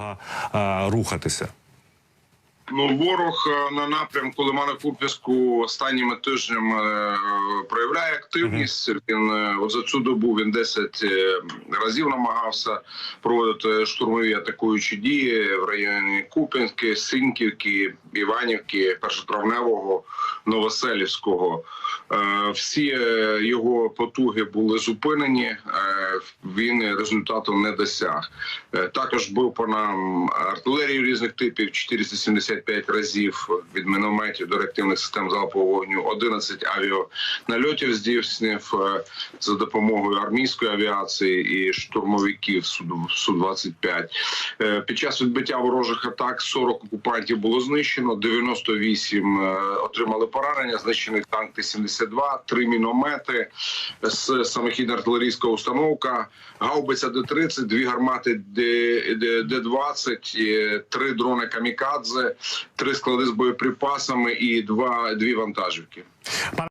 ворога е, рухатися? Ну, ворог е, на напрямку Лимана Куп'янську останніми тижнями е, проявляє активність. Він за цю добу він 10 е, разів намагався проводити штурмові атакуючі дії в районі Куп'янськи, Синьківки, Іванівки, Першотравневого, Новоселівського. Всі його потуги були зупинені. Він результату не досяг. Е, Також бив по нам артилерію різних типів 475 разів від мінометів до реактивних систем залпового вогню. 11 авіанальотів здійснив е, за допомогою армійської авіації і штурмовиків су 25 Е, Під час відбиття ворожих атак 40 окупантів було знищено, 98 е, отримали поранення. Знищений танк Т-72, три міномети, самохідна артилерійська установка, гаубиця Д-30, дві гармати Д- Д- Д-20, е, три дрони камікадзе, три склади з боєприпасами і два дві вантажівки.